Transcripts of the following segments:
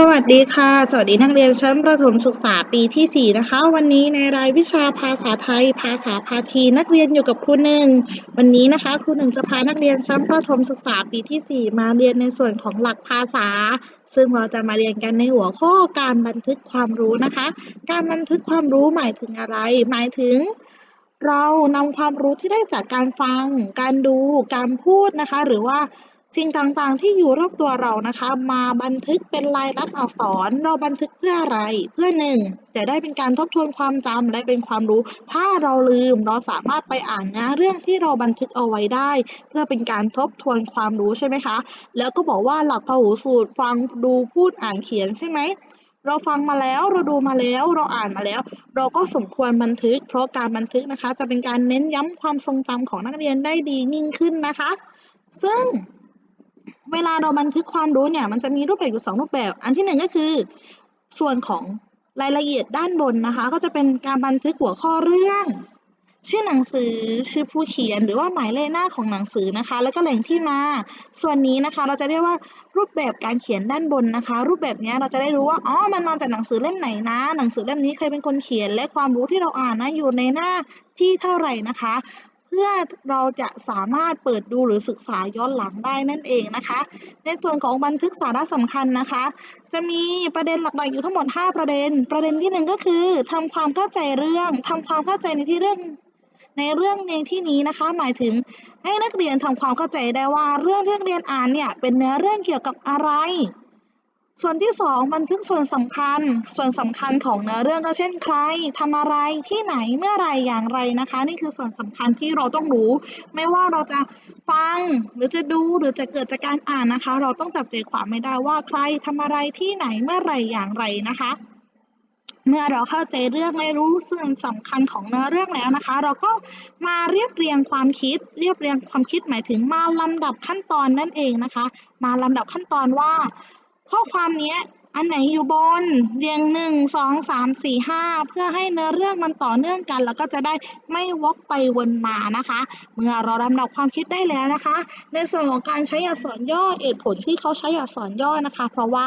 สวัสดีค่ะ สวัสดีนักเรียนชั้นประถมศึกษาปีที่ 4 นะคะ วันนี้ในรายวิชาภาษาไทย ภาษาพาทีนักเรียนอยู่กับครูหนึ่ง วันนี้นะคะครูหนึ่งจะพานักเรียนชั้นประถมศึกษาปีที่ 4 มาเรียนในส่วนของหลักภาษา ซึ่งเราจะมาเรียนกันในหัวข้อการบันทึกความรู้นะคะ การบันทึกความรู้หมายถึงอะไร หมายถึงเรานำความรู้ที่ได้จากการฟัง การดู การพูดนะคะ หรือว่า สิ่งต่างๆที่อยู่รอบตัวเรานะคะ มาบันทึกเป็นลายลักษณ์อักษร เราบันทึกเพื่ออะไร เพื่อหนึ่งจะได้เป็นการทบทวนความจำและเป็นความรู้ ถ้าเราลืมเราสามารถไปอ่านเนื้อเรื่องที่เราบันทึกเอาไว้ได้ เพื่อเป็นการทบทวนความรู้ใช่ไหมคะ แล้วก็บอกว่าหลักพหูสูตรฟังดูพูดอ่านเขียนใช่ไหมเราฟังมาแล้วเราดูมาแล้วเราอ่านมาแล้ว เราก็สมควรบันทึก เพราะการบันทึกนะคะ จะเป็นการเน้นย้ำความทรงจำของนักเรียนได้ดียิ่งขึ้นนะคะ ซึ่ง เวลาเราบันทึกความรู้เนี่ยมันจะมีรูปแบบอยู่สองรูปแบบ อันที่หนึ่งก็คือ ส่วนของรายละเอียดด้านบนนะคะ ก็จะเป็นการบันทึกหัวข้อเรื่อง ชื่อหนังสือชื่อผู้เขียน หรือว่าหมายเลขหน้าของหนังสือนะคะ แล้วก็แหล่งที่มา ส่วนนี้นะคะ เราจะเรียกว่ารูปแบบการเขียนด้านบนนะคะ รูปแบบเนี้ยเราจะได้รู้ว่าอ๋อมันมาจากหนังสือเล่มไหนนะ หนังสือเล่มนี้เคยเป็นคนเขียน และความรู้ที่เราอ่านนะอยู่ในหน้าที่เท่าไหร่นะคะ พื่อเราจะสามารถเปิดดูหรือศึกษาย้อนหลังได้นั่นเองนะคะ ในส่วนของบันทึกสาระสำคัญนะคะ จะมีประเด็นหลักๆอยู่ทั้งหมด 5 ประเด็น ประเด็นที่หนึ่งก็คือทำความเข้าใจเรื่องทำความเข้าใจในที่เรื่องในเรื่องในที่นี้นะคะ หมายถึงให้นักเรียนทำความเข้าใจได้ว่าเรื่องที่นักเรียนอ่านเนี่ยเป็นเนื้อเรื่องเกี่ยวกับอะไร ส่วนที่สองบันทึกส่วนสำคัญ ส่วนสำคัญของเนื้อเรื่องก็เช่นใครทำอะไรที่ไหนเมื่อไรอย่างไรนะคะ นี่คือส่วนสำคัญที่เราต้องรู้ ไม่ว่าเราจะฟังหรือจะดูหรือจะเกิดจากการอ่านนะคะ เราต้องจับใจความไม่ได้ว่าใครทำอะไรที่ไหนเมื่อไรอย่างไรนะคะ เมื่อเราเข้าใจเรื่องและรู้ส่วนสำคัญของเนื้อเรื่องแล้วนะคะ เราก็มาเรียบเรียงความคิด เรียบเรียงความคิดหมายถึงมาลำดับขั้นตอนนั่นเองนะคะ มาลำดับขั้นตอนว่า ข้อความนี้อันไหนอยู่บน เรียงหนึ่งสองสามสี่ห้าเพื่อให้เนื้อเรื่องมันต่อเนื่องกัน แล้วก็จะได้ไม่วกไปวนมานะคะ เมื่อเราลำดับความคิดได้แล้วนะคะ ในส่วนของการใช้อักษรย่อเหตุผลที่เขาใช้อักษรย่อนะคะ เพราะว่า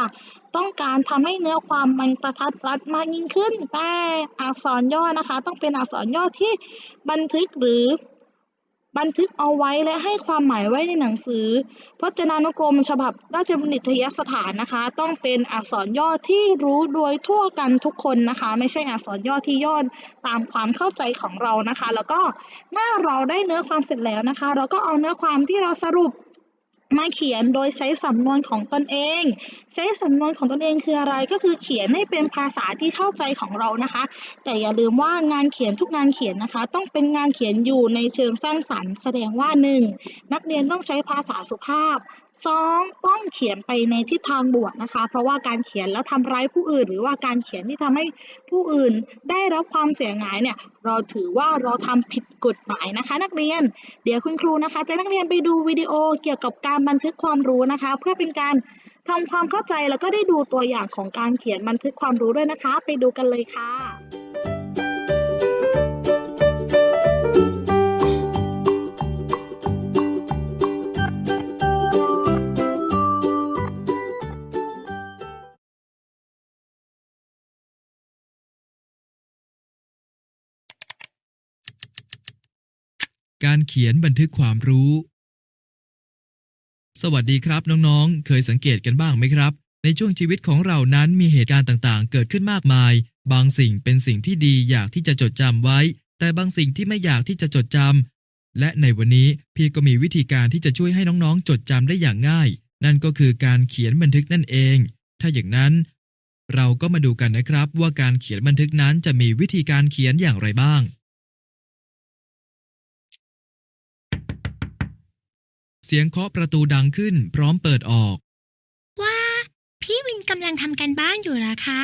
ต้องการทำให้เนื้อความมันกระทัดรัดมากยิ่งขึ้น แต่อักษรย่อนะคะ ต้องเป็นอักษรย่อที่บันทึกหรือ บันทึกเอาไว้และให้ความหมายไว้ในหนังสือ พจนานุกรมฉบับราชบัณฑิตยสถานนะคะ ต้องเป็นอักษรย่อที่รู้โดยทั่วกันทุกคนนะคะ ไม่ใช่อักษรย่อที่ย่อตามความเข้าใจของเรานะคะ แล้วก็เมื่อเราได้เนื้อความเสร็จแล้วนะคะ เราก็เอาเนื้อความที่เราสรุป มาเขียนโดยใช้สำนวนของตนเอง ใช้สำนวนของตนเองคืออะไรก็คือเขียนให้เป็นภาษาที่เข้าใจของเรานะคะ แต่อย่าลืมว่างานเขียนทุกงานเขียนนะคะ ต้องเป็นงานเขียนอยู่ในเชิงสร้างสรรค์ แสดงว่าหนึ่งนักเรียนต้องใช้ภาษาสุภาพสองต้องเขียนไปในทิศทางบวกนะคะ เพราะว่าการเขียนแล้วทำร้ายผู้อื่น หรือว่าการเขียนที่ทำให้ผู้อื่นได้รับความเสียหายเนี่ยเราถือว่าเราทำผิดกฎหมายนะคะ นักเรียน เดี๋ยวคุณครูนะคะ จะนักเรียนไปดูวิดีโอเกี่ยวกับการบันทึกความรู้นะคะ เพื่อเป็นการทำความเข้าใจแล้วก็ได้ดูตัวอย่างของการเขียนบันทึกความรู้ด้วยนะคะ ไปดูกันเลยค่ะการเขียนบันทึกความรู้ สวัสดีครับน้องๆ เคยสังเกตกันบ้างไหมครับ ในช่วงชีวิตของเรานั้นมีเหตุการณ์ต่างๆ เกิดขึ้นมากมาย บางสิ่งเป็นสิ่งที่ดีอยากที่จะจดจำไว้ แต่บางสิ่งที่ไม่อยากที่จะจดจำและในวันนี้พี่ก็มีวิธีการที่จะช่วยให้น้องๆ จดจำได้อย่างง่าย นั่นก็คือการเขียนบันทึกนั่นเอง ถ้าอย่างนั้น เราก็มาดูกันนะครับว่าการเขียนบันทึกนั้นจะมีวิธีการเขียนอย่างไรบ้าง เสียงเคาะประตูดังขึ้นพร้อมเปิดออกว่าพี่วินกำลังทำการบ้านอยู่เหรอคะ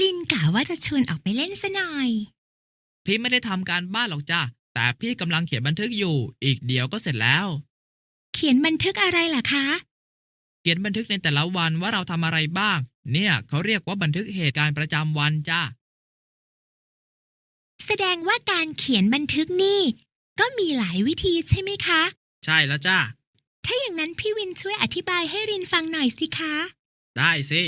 ลินกะว่าจะชวนออกไปเล่นซะหน่อย พี่ไม่ได้ทำการบ้านหรอกจ้ะแต่พี่กำลังเขียนบันทึกอยู่ อีกเดียวก็เสร็จแล้ว เขียนบันทึกอะไรล่ะคะ เขียนบันทึกในแต่ละวันว่าเราทำอะไรบ้าง เนี่ยเขาเรียกว่าบันทึกเหตุการณ์ประจำวันจ้ะแสดงว่าการเขียนบันทึกนี่ ก็มีหลายวิธีใช่ไหมคะ ใช่แล้วจ้ะถ้าอย่างนั้นพี่วินช่วยอธิบายให้รินฟังหน่อยสิคะ ได้สิ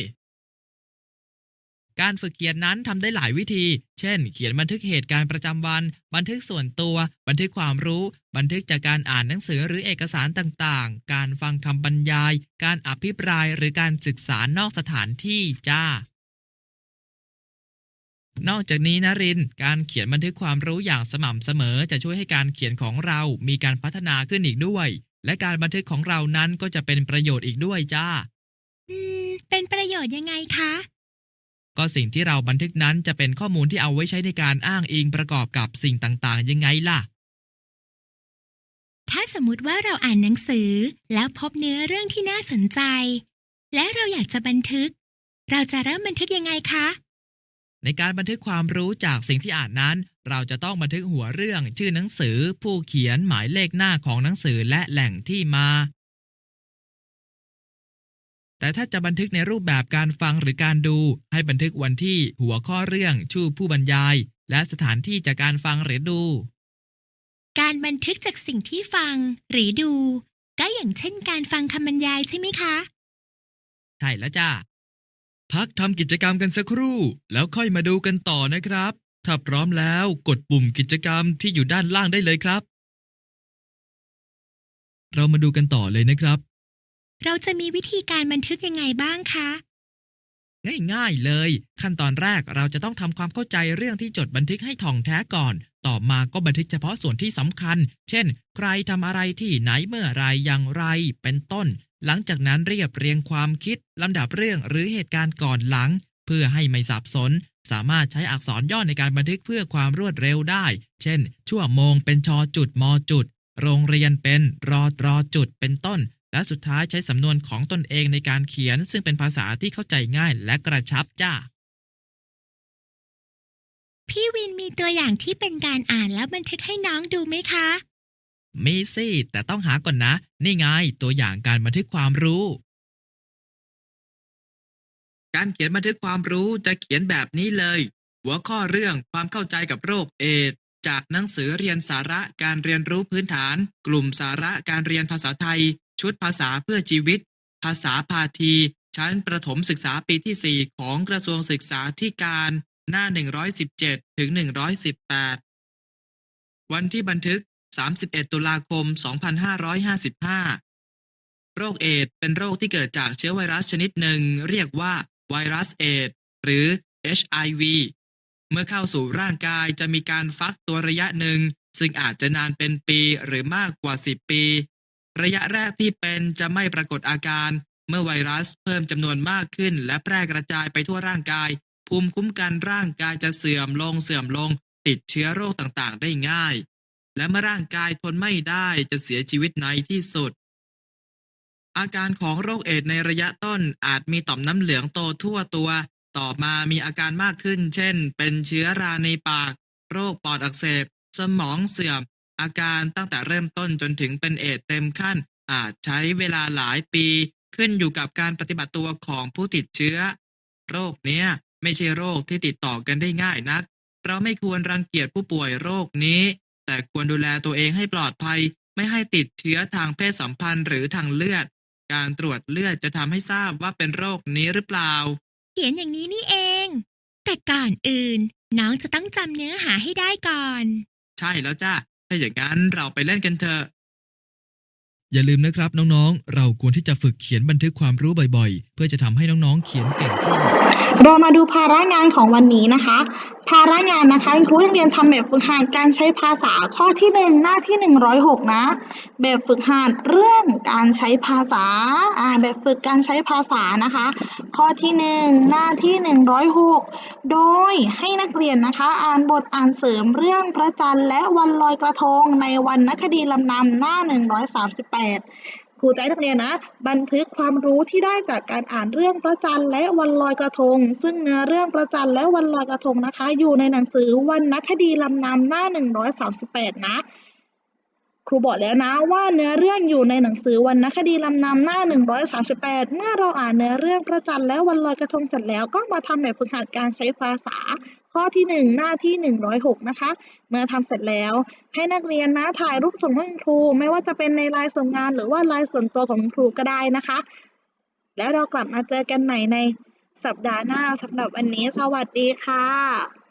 การฝึกเขียนนั้นทำได้หลายวิธี เช่น เขียนบันทึกเหตุการณ์ประจำวัน บันทึกส่วนตัว บันทึกความรู้ บันทึกจากการอ่านหนังสือหรือเอกสารต่างๆ การฟังคำบรรยาย การอภิปรายหรือการศึกษานอกสถานที่จ้า นอกจากนี้นะริน การเขียนบันทึกความรู้อย่างสม่ำเสมอ จะช่วยให้การเขียนของเรามีการพัฒนาขึ้นอีกด้วย และการบันทึกของเรานั้นก็จะเป็นประโยชน์อีกด้วยจ้า อืม เป็นประโยชน์ยังไงคะ ก็สิ่งที่เราบันทึกนั้นจะเป็นข้อมูลที่เอาไว้ใช้ในการอ้างอิงประกอบกับสิ่งต่างๆ ยังไงล่ะ ถ้าสมมุติว่าเราอ่านหนังสือ แล้วพบเนื้อเรื่องที่น่าสนใจ และเราอยากจะบันทึก เราจะเริ่มบันทึกยังไงคะ ในการบันทึกความรู้จากสิ่งที่อ่านนั้น เราจะต้องบันทึกหัวเรื่อง ชื่อหนังสือ ผู้เขียนหมายเลขหน้าของหนังสือและแหล่งที่มา แต่ถ้าจะบันทึกในรูปแบบการฟังหรือการดู ให้บันทึกวันที่หัวข้อเรื่องชื่อผู้บรรยาย และสถานที่จากการฟังหรือดู การบันทึกจากสิ่งที่ฟังหรือดู ก็อย่างเช่น การฟังคำบรรยายใช่ไหมคะ ใช่แล้วจ้า พักทำกิจกรรมกันสักครู่ แล้วค่อยมาดูกันต่อนะครับ ถ้าพร้อมแล้วกดปุ่มกิจกรรมที่อยู่ด้านล่างได้เลยครับ เรามาดูกันต่อเลยนะครับ เราจะมีวิธีการบันทึกยังไงบ้างคะ ง่ายๆเลย ขั้นตอนแรกเราจะต้องทำความเข้าใจเรื่องที่จดบันทึกให้ท่องแท้ก่อน ต่อมาก็บันทึกเฉพาะส่วนที่สำคัญ เช่น ใครทำอะไรที่ไหนเมื่อไรอย่างไรเป็นต้น หลังจากนั้นเรียบเรียงความคิดลำดับเรื่องหรือเหตุการณ์ก่อนหลัง เพื่อให้ไม่สับสน สามารถใช้อักษรย่อในการบันทึกเพื่อความรวดเร็วได้ เช่น ชั่วโมงเป็นชอจุดมอจุด โรงเรียนเป็นรอรอจุดเป็นต้น และสุดท้ายใช้สำนวนของตนเองในการเขียน ซึ่งเป็นภาษาที่เข้าใจง่ายและกระชับจ้าพี่วินมีตัวอย่างที่เป็นการอ่านแล้วบันทึกให้น้องดูไหมคะ มีสิแต่ต้องหาก่อนนะ นี่ไงตัวอย่างการบันทึกความรู้ การเขียนบันทึกความรู้จะเขียนแบบนี้เลย หัวข้อเรื่องความเข้าใจกับโรคเอดส์จากหนังสือเรียนสาระการเรียนรู้พื้นฐาน กลุ่มสาระการเรียนภาษาไทย ชุดภาษาเพื่อชีวิต ภาษาพาที ชั้นประถมศึกษาปีที่ 4 ของกระทรวงศึกษาธิการ หน้า 117 ถึง 118 วันที่บันทึก 31 ตุลาคม 2555 โรคเอดส์เป็นโรคที่เกิดจากเชื้อไวรัสชนิดหนึ่ง เรียกว่าไวรัสเอดส์หรือ HIV เมื่อเข้าสู่ร่างกายจะมีการฟักตัวระยะหนึ่ง ซึ่งอาจจะนานเป็นปีหรือมากกว่า 10 ปี ระยะแรกที่เป็นจะไม่ปรากฏอาการ เมื่อไวรัสเพิ่มจำนวนมากขึ้น และแพร่กระจายไปทั่วร่างกาย ภูมิคุ้มกันร่างกายจะเสื่อมลงเสื่อมลง ติดเชื้อโรคต่างๆ ได้ง่าย และเมื่อร่างกายทนไม่ได้จะเสียชีวิตในที่สุด อาการของโรคเอดส์ในระยะต้นอาจมีต่อมน้ำเหลืองโตทั่วตัว ต่อมามีอาการมากขึ้น เช่น เป็นเชื้อราในปาก โรคปอดอักเสบ สมองเสื่อม อาการตั้งแต่เริ่มต้นจนถึงเป็นเอดส์เต็มขั้น อาจใช้เวลาหลายปี ขึ้นอยู่กับการปฏิบัติตัวของผู้ติดเชื้อ โรคเนี้ยไม่ใช่โรคที่ติดต่อกันได้ง่ายนัก เราไม่ควรรังเกียจผู้ป่วยโรคนี้ แต่ควรดูแลตัวเองให้ปลอดภัย ไม่ให้ติดเชื้อทางเพศสัมพันธ์หรือทางเลือด การตรวจเลือดจะทำให้ทราบว่าเป็นโรคนี้หรือเปล่า เขียนอย่างนี้นี่เอง แต่ก่อนอื่น น้องจะต้องจำเนื้อหาให้ได้ก่อน ใช่แล้วจ้าถ้าอย่างนั้นเราไปเล่นกันเถอะ อย่าลืมนะครับน้องๆ เราควรที่จะฝึกเขียนบันทึกความรู้บ่อยๆ เพื่อจะทำให้น้องๆ เขียนเก่งขึ้น เรามาดูภาระงานของวันนี้นะคะ ภาระงานนะคะครูนักเรียนทำแบบฝึกหัดการใช้ภาษาข้อที่หนึ่งหน้าที่หนึ่งร้อยหกนะ แบบฝึกหัดเรื่องการใช้ภาษาอ่าแบบฝึกการใช้ภาษานะคะ ข้อที่หนึ่งหน้าที่หนึ่งร้อยหกโดยให้นักเรียนนะคะ อ่านบทอ่านเสริมเรื่องพระจันทร์และวันลอยกระทงในวันนักคดีลำนำหน้าหนึ่งร้อยสามสิบแปดครูให้นักเรียนนะ บันทึกความรู้ที่ได้จากการอ่านเรื่องพระจันทร์และวันลอยกระทง ซึ่งเนื้อเรื่องพระจันทร์และวันลอยกระทงนะคะ อยู่ในหนังสือวันนักคดีลำนำหน้า 138 นะ ครูบอกแล้วนะว่าเนื้อเรื่องอยู่ในหนังสือวรรณคดีลำนำหน้า 138 เมื่อเราอ่านเนื้อเรื่องพระจันทร์และวันลอยกระทงเสร็จแล้วก็มาทำแบบฝึกหัดการใช้ภาษา ข้อที่ 1 หน้าที่ 106 นะคะ เมื่อทำเสร็จแล้ว ให้นักเรียนนะถ่ายรูปส่งให้คุณครู ไม่ว่าจะเป็นในไลน์ส่งงานหรือว่าไลน์ส่วนตัวของคุณครูก็ได้นะคะ แล้วเรากลับมาเจอกันใหม่ในสัปดาห์หน้าสำหรับวันนี้ สวัสดีค่ะ